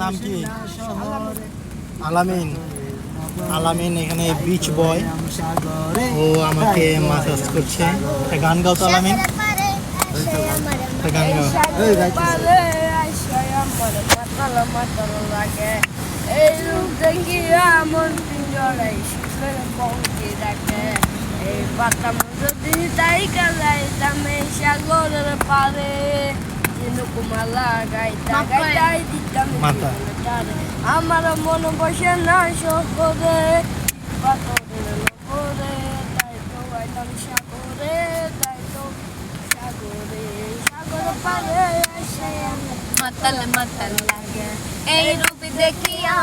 নাম কি? আলামিন। আলামিন এখানে বিচ বয় ও আমাকে মাসাজ করছে। গান গাও তো, আলামিন। গান গাও। এই রূপ মন পিঞ্জরাই সুখের রাখে এই পাতাম যদি তাই কালাই তামে সাগরের পারে আমার মন বসে না পাথরের তাই তো আইলাম সাগরে তাই তো সাগরে সাগর পারে আসে আমি। মাতাল মাতাল লাগে। এই রূপ দেখিয়া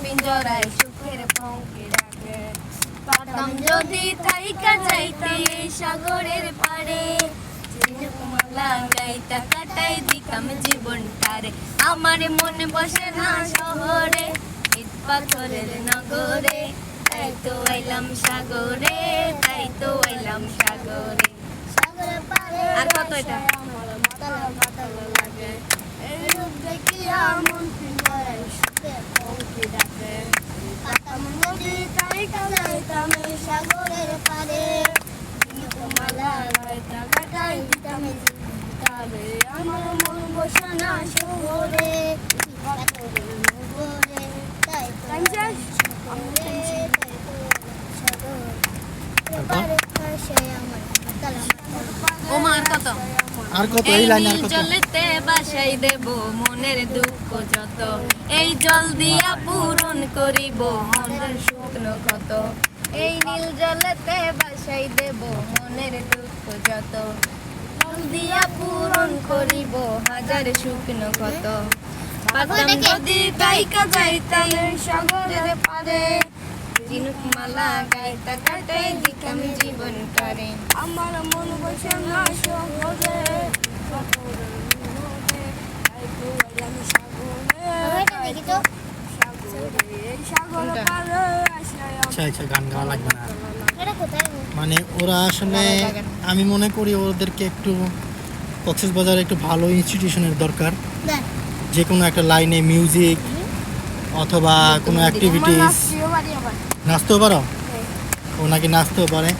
পিঞ্জরায় সুখের পঙ্কি রাখে পাতাম যদি থাইকা যাইতে এই সাগরের পারে ঝিনুকমালা গাইতা কাটাই দিতাম জীবনটারে। আমার মনে বসে না শহরে ইট পাথরের নগরে। তাই তো আইলাম সাগরে তাই তো আইলাম সাগরে। আর কত এটা? সাগরের পারে কাটাই দিতাম আমার মন শহরে কত? আর কত? এই লাইন আর কত? জলেতে বাসাই দেব মনের দুঃখ যত। এই জল দিয়া পূরণ করিব মনের শুকনো ক্ষত এই নীল জলেতে বাসাই দেব মনের দুঃখ যত। দিয়া পূরণ করিব হাজার শুকনো ক্ষত পাতাম যদি গাইকা যাইতাম সাগরের পারে ঝিনুক মালা গাইতা কাটাই দিতাম জীবন করে আমার মন বসে না আসায় আচ্ছা আচ্ছা গান গাওয়া লাগবে না মানে ওরা আসলে আমি মনে করি ওদেরকে একটু কক্সেস বাজারে একটু ভালো ইনস্টিটিউশনের দরকার। যে কোনো একটা লাইনে মিউজিক অথবা কোনো অ্যাক্টিভিটিস নাচতেও পারি। নাচতেও পারো? ও নাকি নাচতেও পারে।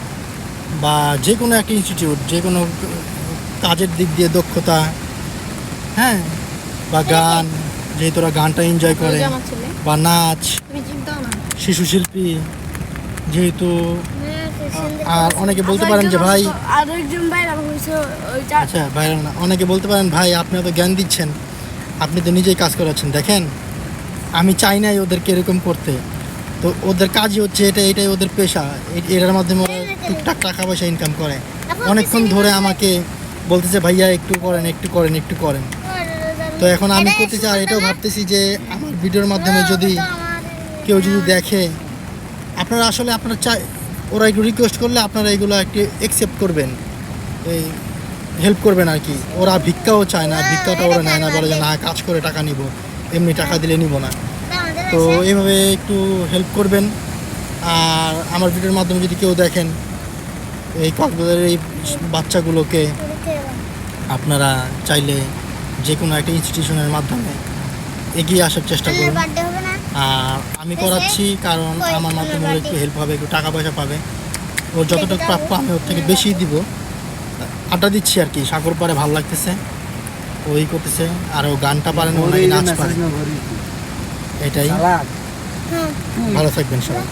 বা যে কোনো একটা ইনস্টিটিউট যে কোনো কাজের দিক দিয়ে দক্ষতা। হ্যাঁ? বা গান যেহেতু ওরা গানটা এনজয় করে। বা নাচ শিশু শিল্পী যেহেতু আর অনেকে বলতে পারেন যে ভাই আরেকজন ওইটা আচ্ছা ভাই না অনেকে বলতে পারেন ভাই আপনি তো জ্ঞান দিচ্ছেন আপনি তো নিজেই কাজ করাচ্ছেন দেখেন আমি চাই নাই ওদেরকে এরকম করতে। তো ওদের কাজই হচ্ছে এটা এটাই ওদের পেশা এটার মাধ্যমে ওরা টুকটাক টাকা পয়সা ইনকাম করে। অনেকক্ষণ ধরে আমাকে বলতেছে ভাইয়া একটু করেন একটু করেন একটু করেন। তো এখন আমি করতে চাই আর এটাও ভাবতেছি যে আমার ভিডিওর মাধ্যমে যদি কেউ যদি দেখে আপনারা আসলে আপনারা চাই ওরা একটু রিকোয়েস্ট করলে আপনারা এগুলো একটু অ্যাকসেপ্ট করবেন। এই হেল্প করবেন আর কি। ওরা ভিক্ষাও চায় না, ভিক্ষাটা ওরা নেয় না, বলে যে, না, কাজ করে টাকা নিব। এমনি টাকা দিলে নিব না। তো এইভাবে একটু হেল্প করবেন। আর আমার ভিডিওর মাধ্যমে যদি কেউ দেখেন, এই কক্সবাজারের এই বাচ্চাগুলোকে আপনারা চাইলে যে কোনো একটা ইনস্টিটিউশনের মাধ্যমে এগিয়ে আসার চেষ্টা করুন। আর আমি করাচ্ছি কারণ আমার মাধ্যমে ওর একটু হেল্প হবে একটু টাকা পয়সা পাবে। ওর যতটুকু প্রাপ্য আমি ওর থেকে বেশি দিব। আড্ডা দিচ্ছি আর কি সাগর পারে ভালো লাগতেছে ওই করতেছে আর ও গানটা পারে না ও নাকি নাচ পারে। এটাই। ভালো থাকবেন সবাই।